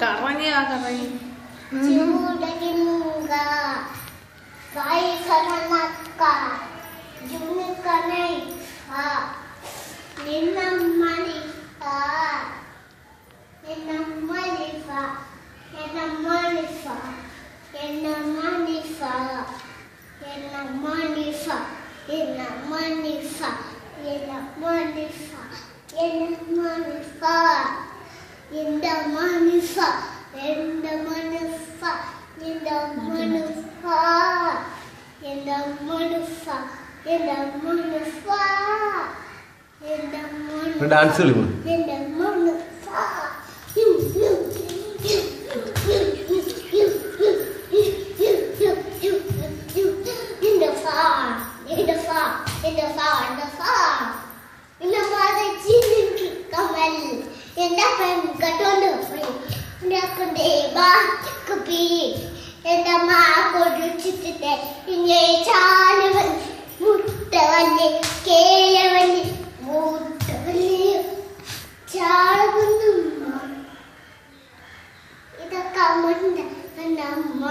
കറങ്ങി ആ കറങ്ങി ചൂടകിങ്ക കായ്ക്കണക്ക ജുനുക്കണൈ ആ നിന്നമ്മണി ആ എന്നമ്മണിഫ എന്നമ്മണിഫ എന്നമ്മണിഫ എന്നമ്മണിഫ എന്നമ്മണിഫ എന്നമ്മണിഫ എന്നമ്മണിഫ എന്റെ മനസ്സ എന്റെ മനസ്സ എന്റെ മനസ്സ എന്റെ മനസ്സ എന്റെ മനസ്സ എന്റെ മനസ്സ ഡാൻസ് കളിക്കും എന്റെ മനസ്സ എന്റെ ഫാ എന്റെ ഫാ എന്റെ ഫാ എന്റെ the കാറ്റക്ക് പീസ്. എന്റെ മാ കൊടുത്തിട്ട് ഇങ്ങനെ ചാലുവൻ മുട്ടവന് കേളവന് മുട്ടവന് ചാളകുന്നു ഇതൊക്കെ അമ്മ അമ്മ.